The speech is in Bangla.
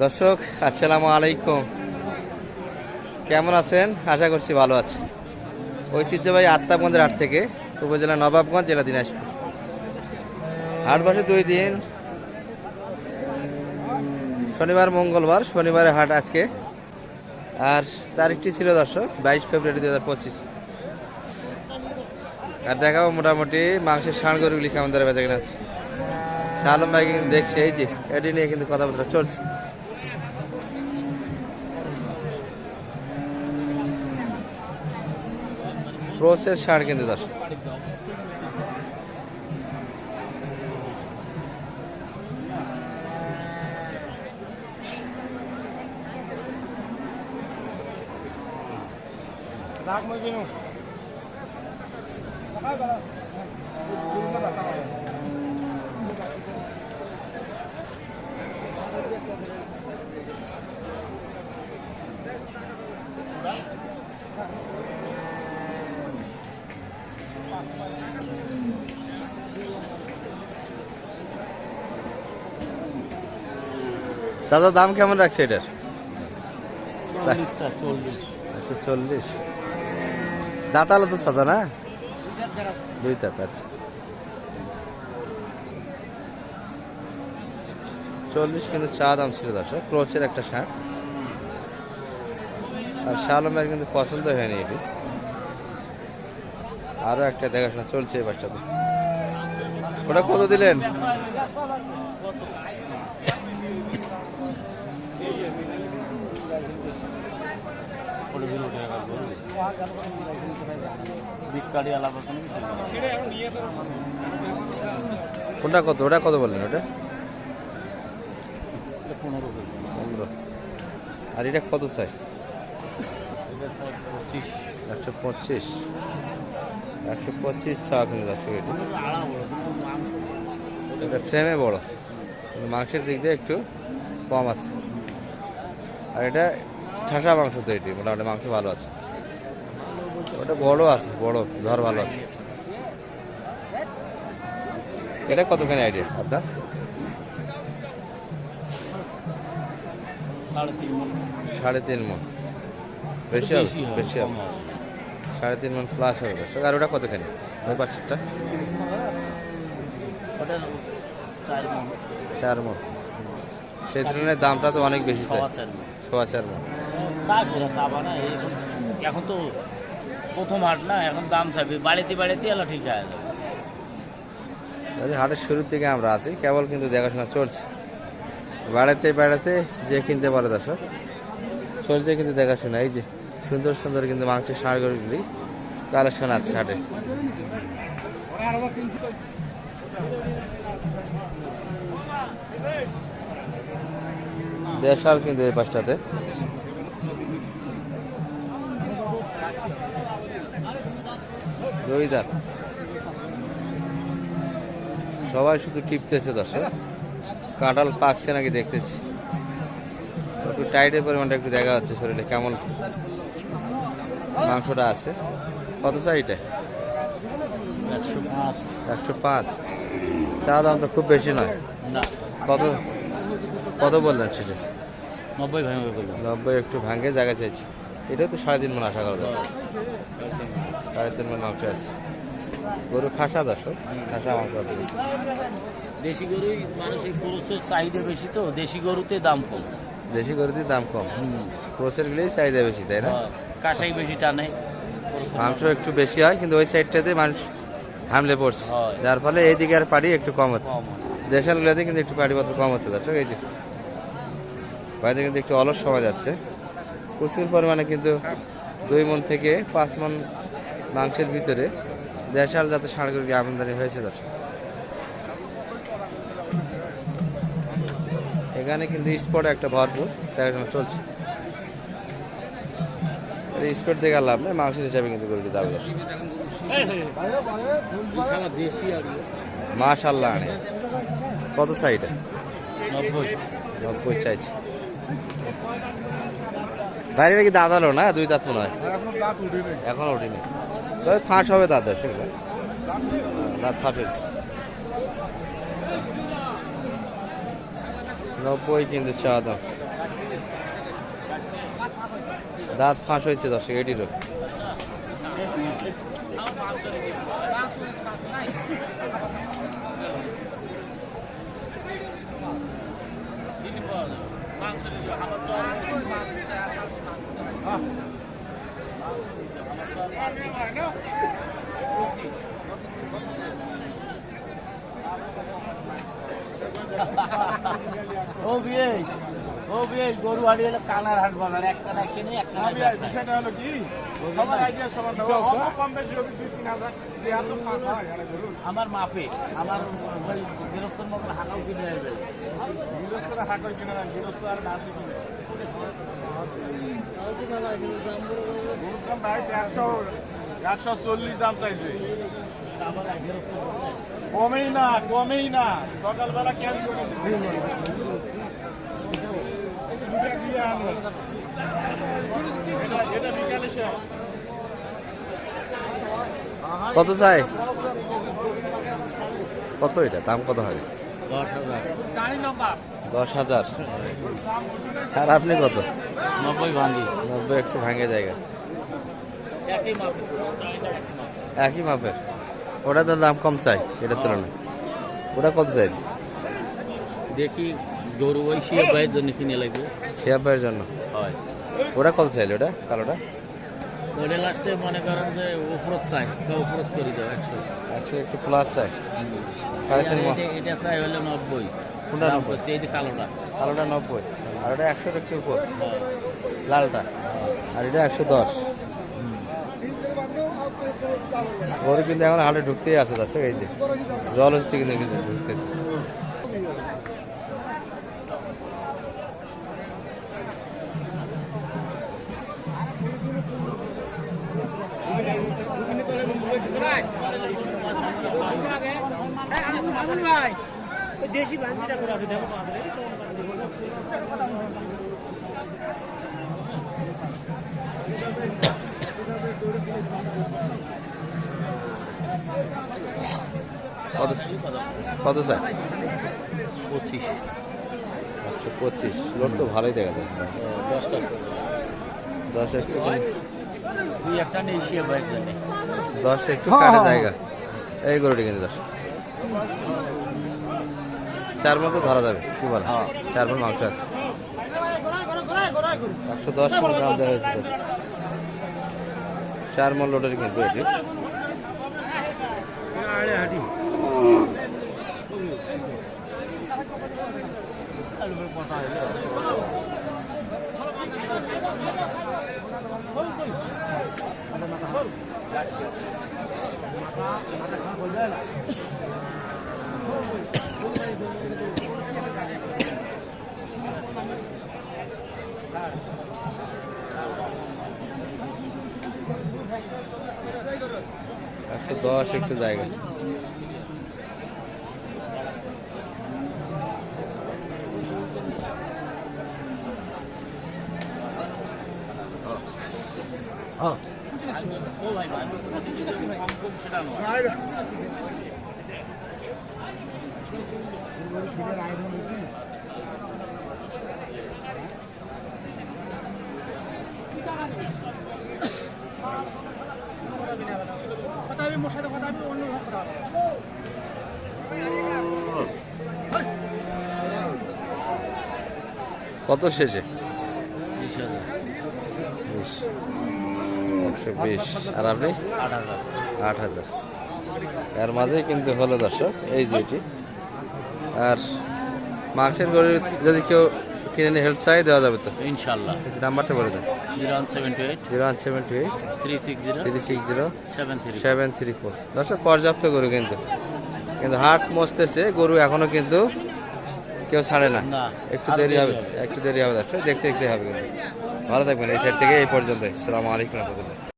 দর্শক, আসসালামু আলাইকুম। কেমন আছেন? আশা করছি ভালো আছে ঐতিহ্যবাহী আত্মাবন্দের হাট থেকে উপজেলা নবাবগঞ্জ, জেলা দিনাজপুর। হাট বসে দুই দিন। শনিবার, মঙ্গলবার, শনিবারে হাট আজকে। আর তারিখটি ছিল দর্শক, বাইশ ফেব্রুয়ারি দু হাজার পঁচিশ। আর দেখাবো মোটামুটি মাংসের ষাঁড় গরুগুলি কেমন ধরে বেচা কিনা আছে শালম ভাই কিন্তু দেখছে, এই যে, এটি নিয়ে কিন্তু কথাবার্তা চলছে। প্রসেস ষাঁড় কিন্তু দশ দাদা দাম কেমন রাখছে এটার? একশো চল্লিশ। দাঁতালো তো চাচা না? দুই দাঁত আচ্ছা। চল্লিশ কিন্তু চা দাম ছিল দর্শক ক্রোচের একটা শার্ট। আর শালমের কিন্তু পছন্দ হয়নি এটি। আরও একটা দেখাশোনা চলছে এই বাসটাতে ওটা কত দিলেন? কোনটা কত? ওটা কত বললেন ওটা? পনেরো আর এটা কত চাই? একশো পঁচিশ। একশো পঁচিশ কিন্তু দশ এটি। এটা ফ্রেমে বড়। মাংসের দিক দিয়ে একটু কম আছে। আর এটা ঠাসা মাংস তো এটি, মোটামুটি মাংস ভালো আছে। ওটা বড় আছে, বড়, ধর ভালো আছে। এটা কতখানি আইডিয়া আপনার সাড়ে তিন মন বেশি বেশি সাড়ে তিন মন প্লাস হবে আর ওটা কতখানি? ওই বাচ্চাটা চার মন সেই তুলনায় দামটা তো অনেক বেশি চাই। সোয়া চার মন এখন তো প্রথম হাট না, এখন দাম চাইবে বাড়িতে বাড়িতে এলো, ঠিক আছে হাটের শুরুর থেকে আমরা আছি, কেবল কিন্তু দেখাশোনা চলছে। বেড়াতে বেড়াতে যে কিনতে পারে দর্শক, চলছে কিন্তু দেখাশোনা। এই যে সুন্দর সুন্দর কিন্তু মাংসের সারগুলি কালেকশন আছে হাটে। দেশাল কিন্তু এই পাশটাতে। দুই দাঁত সবাই শুধু টিপতেছে দর্শক। কাঁঠাল পাকছে নাকি দেখতেছি। একটু টাইটের পরিমাণটা একটু দেখা যাচ্ছে শরীরে কেমন। মাংসটা আছে। কত চাইটা একশো পাঁচ। একশো পাঁচ। চা দাম তো খুব বেশি নয়। কত? কত বললেন সেটা? নব্বই ভাঙবে নব্বই একটু ভাঙে জায়গা চাইছি। এটা তো সাড়ে তিন মন আশা করা যায়। সাড়ে তিন মন মাংস আছে। গরু খাসা দর্শক খাসা মাংস আছে। দেশি গরুই মানুষের খরচের চাহিদা বেশি তো দেশি গরুতে দাম কম। দেশি গরুটির দাম কম। ক্রোচের গুলোই চাহিদা বেশি তাই না? হ্যাঁ, কাঁসাই বেশি টানে। মাংস একটু বেশি হয় কিন্তু ওই সাইডটাতে মানুষ হামলে পড়ছে। যার ফলে এইদিকে আর পাড়ি একটু কম হচ্ছে। দেশালগুলোতে কিন্তু একটু পাড়িপত্র কম হচ্ছে দর্শক এই যে। বাইরে কিন্তু একটু অলস সময় যাচ্ছে। প্রচুর পরিমাণে কিন্তু দুই মন থেকে পাঁচ মন মাংসের ভিতরে দেশাল যাতে ষাঁড়গুলি আমদানি হয়েছে, দর্শক? এখানে কিন্তু স্পট একটা ভরপুর, দেখাশোনা চলছে। স্পট দেখে লাভ নেই, মাংসের হিসাবে কিন্তু গরুটি যাবে, দর্শক। মাশাল্লাহ আনে। কত সাইডে নব্বই। নব্বই চাইছি। বাইরে কি দাঁত হলো না? দুই দাঁত মনে হয়। এখনও উঠিনি। তবে ফাঁস হবে দাঁতের সেগুলো দাঁত ফাটেছে নব্বই কিন্তু চা দাম। দাঁত ফাঁস হয়েছে দর্শক এটিরও ও বিয়ে ও বিয়ে গরু হাড়ি হলো কানার হাট বাজার এক কানা কিনে এক কানা বিষয়টা হলো কি? সবার আইডিয়া সবার কম বেশি হবে দুই তিন হাজার। দুই হাজার পাঁচ এখানে ধরুন আমার মাপে আমার গৃহস্থর মতন হাঁকাও কিনে আসবে গৃহস্থরা হাটই কিনে না গৃহস্থ আর কিনে। ভাই একশো চল্লিশ দাম চাইছে কমেই না কমেই না সকালবেলা ক্যাচ করেছে কত চাই? কত এটা? দাম কত হয়? দশ হাজার। দশ হাজার। আর আপনি কত? নব্বই ভাঙ্গি। নব্বই একটু ভাঙে জায়গা। একই মাপের। ওটা তো দাম কম চাই এটার তুলনায়। ওটা কত চাইছে দেখি গরু ওই শিয়া ভাইয়ের জন্য কিনে লাগবে। শেয়ার পায়ের জন্য? হয়। ওটা কত চাইলে ওটা কালোটা? ওটা লাস্টে মনে করেন যে উপরত চাই বা উপরত করে দাও একশো। একশো একটু প্লাস চাই। এটা চাই হলে নব্বই। কোনটা নব্বই? এই যে কালোটা। কালোটা নব্বই। আর ওটা একশোর একটু উপর। লালটা। আর এটা একশো দশ। গরু কিন্তু এখন হাটে ঢুকতেই আছে যাচ্ছে এই যে। জল হচ্ছে কিন্তু কিন্তু ঢুকতেছে। দেশি বান্দিটা করে আছে দেখো কত কত চাই পঁচিশ। একশো পঁচিশ। লোড তো ভালোই দেখা যায়। দশটা দশ একটু দুই একটা নেই দশ একটু কাটা জায়গা। এই গরুটি কিন্তু দশ চার মতো ধরা যাবে কি বল? হ্যাঁ। চার মন মাংস আছে। একশো দশ মন গ্রাম দেওয়া হয়েছে চার মন লোডের কিন্তু এটি। একশো দশ একটু জায়গা। ও ভাই ভাই সেটা নয় কত শেষে? বিশ বিশ। একশো বিশ। আর আপনি? আট হাজার। আট হাজার। এর মাঝেই কিন্তু হলো দর্শক এই যে এটি। আর মাংসের গরু যদি কেউ কিনে নিয়ে হেল্প চাই দেওয়া যাবে তো? ইনশাল্লাহ। নাম্বারটা বলে দেন। Zero one seven two eight. Zero one seven two eight. Three six zero. Three six zero. Seven three seven three four. দর্শক পর্যাপ্ত গরু কিন্তু। কিন্তু হাট মসতেছে গরু এখনও কিন্তু কেউ ছাড়ে না। একটু দেরি হবে। একটু দেরি হবে দর্শক। দেখতে দেখতে হবে কিন্তু। ভালো থাকবেন এই সাইড থেকে এই পর্যন্ত সালামু আলাইকুম রহমতুল্লাহ।